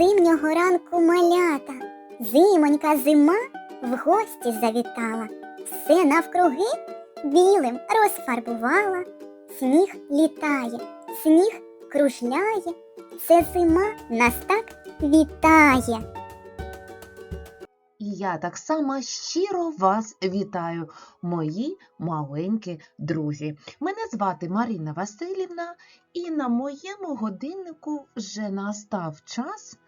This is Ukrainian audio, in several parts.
Зимнього ранку малята, зимонька зима в гості завітала, все навкруги білим розфарбувала, сніг літає, сніг кружляє, це зима нас так вітає. І я так само щиро вас вітаю, мої маленькі друзі. Мене звати Марина Васильівна, і на моєму годиннику вже настав час,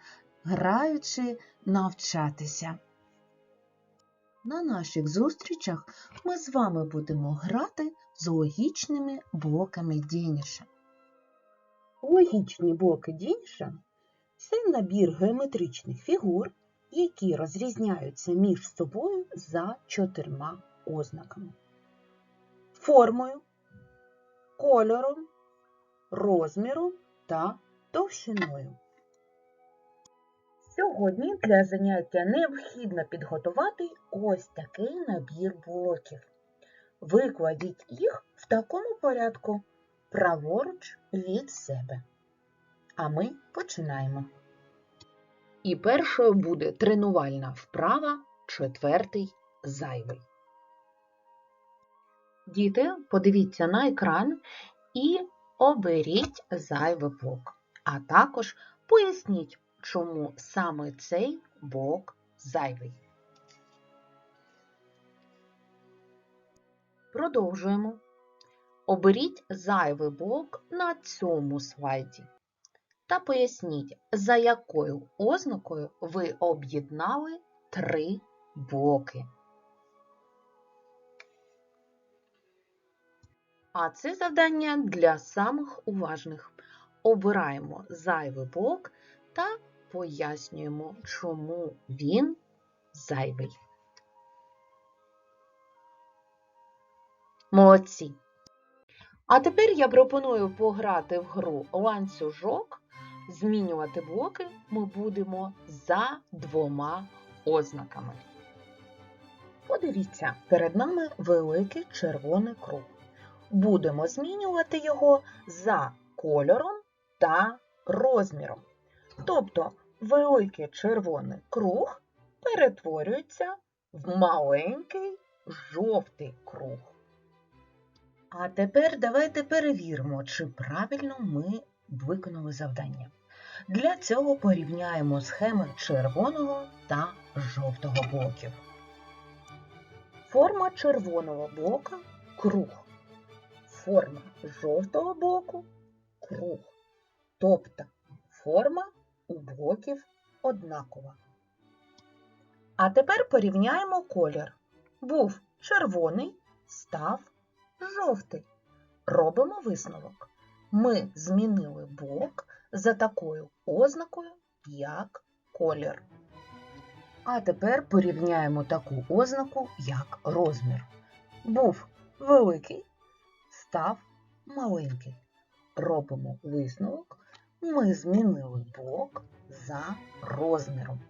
граючи, навчатися. На наших зустрічах ми з вами будемо грати з логічними блоками Дініша. Логічні блоки Дініша – це набір геометричних фігур, які розрізняються між собою за чотирма ознаками: формою, кольором, розміром та товщиною. Сьогодні для заняття необхідно підготувати ось такий набір блоків. Викладіть їх в такому порядку праворуч від себе. А ми починаємо. І першою буде тренувальна вправа, четвертий зайвий. Діти, подивіться на екран і оберіть зайвий блок. А також поясніть, чому саме цей блок зайвий. Продовжуємо. Оберіть зайвий блок на цьому слайді та поясніть, за якою ознакою ви об'єднали три блоки. А це завдання для самих уважних. Обираємо зайвий блок та пояснюємо, чому він зайвий. Молодці! А тепер я пропоную пограти в гру ланцюжок. Змінювати блоки ми будемо за двома ознаками. Подивіться, перед нами великий червоний круг. Будемо змінювати його за кольором та розміром. Тобто великий червоний круг перетворюється в маленький жовтий круг. А тепер давайте перевіримо, чи правильно ми виконали завдання. Для цього порівняємо схеми червоного та жовтого блоків. Форма червоного блока круг. Форма жовтого блоку круг. Тобто форма у блоків однакова. А тепер порівняємо колір. Був червоний, став жовтий. Робимо висновок. Ми змінили блок за такою ознакою, як колір. А тепер порівняємо таку ознаку, як розмір. Був великий, став маленький. Робимо висновок. Ми змінили блок за розміром.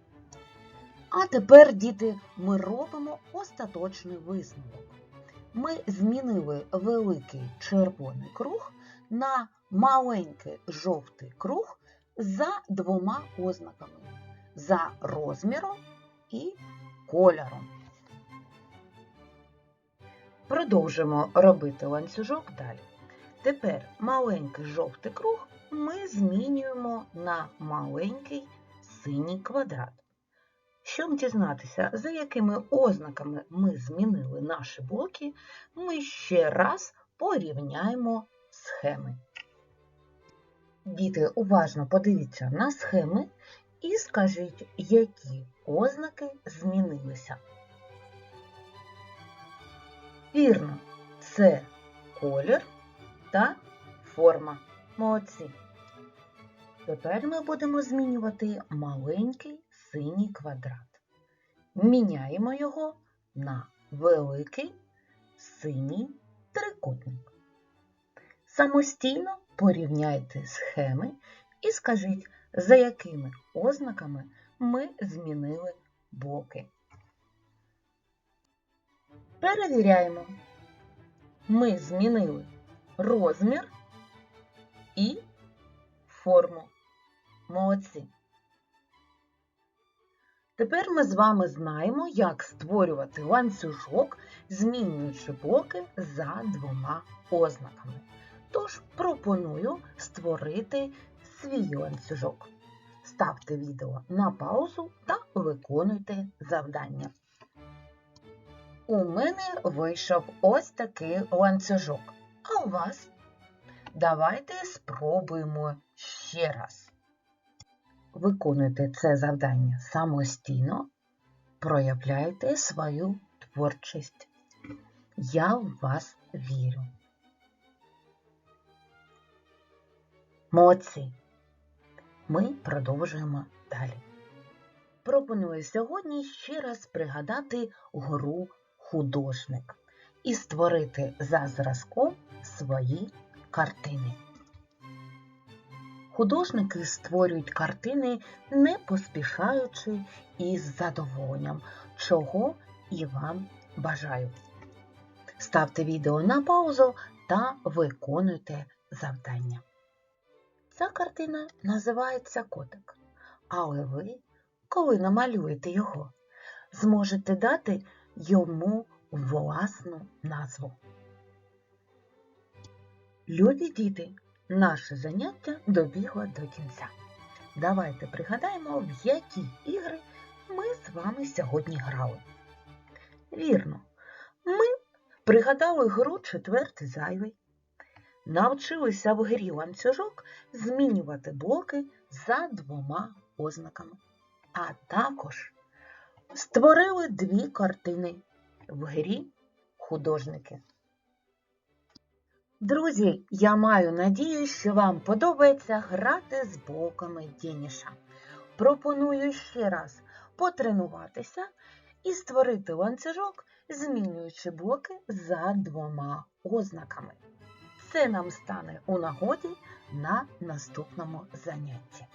А тепер, діти, ми робимо остаточний висновок. Ми змінили великий червоний круг на маленький жовтий круг за двома ознаками за розміром і кольором. Продовжимо робити ланцюжок далі. Тепер маленький жовтий круг ми змінюємо на маленький синій квадрат. Щоб дізнатися, за якими ознаками ми змінили наші блоки, ми ще раз порівняємо схеми. Діти, уважно подивіться на схеми і скажіть, які ознаки змінилися. Вірно, це колір та форма. Молодці. Тепер ми будемо змінювати маленький синій квадрат. Міняємо його на великий синій трикутник. Самостійно порівняйте схеми і скажіть, за якими ознаками ми змінили блоки. Перевіряємо. Ми змінили розмір і форму. Молодці. Тепер ми з вами знаємо, як створювати ланцюжок, змінюючи блоки за двома ознаками. Тож пропоную створити свій ланцюжок. Ставте відео на паузу та виконуйте завдання. У мене вийшов ось такий ланцюжок. А у вас? Давайте спробуємо ще раз. Виконуйте це завдання самостійно, проявляйте свою творчість. Я в вас вірю. Молодці! Ми продовжуємо далі. Пропоную сьогодні ще раз пригадати гру художник і створити за зразком свої картини. Художники створюють картини не поспішаючи і з задоволенням, чого і вам бажаю. Ставте відео на паузу та виконуйте завдання. Ця картина називається котик, але ви, коли намалюєте його, зможете дати йому власну назву. Любі діти, наше заняття добігло до кінця. Давайте пригадаємо, в які ігри ми з вами сьогодні грали. Вірно, ми пригадали гру четвертий зайвий, навчилися в грі ланцюжок змінювати блоки за двома ознаками, а також створили дві картини в грі художники. Друзі, я маю надію, що вам подобається грати з блоками Дініша. Пропоную ще раз потренуватися і створити ланцюжок, змінюючи блоки за двома ознаками. Це нам стане у нагоді на наступному занятті.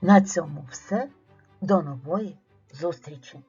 На цьому все. До нової зустрічі!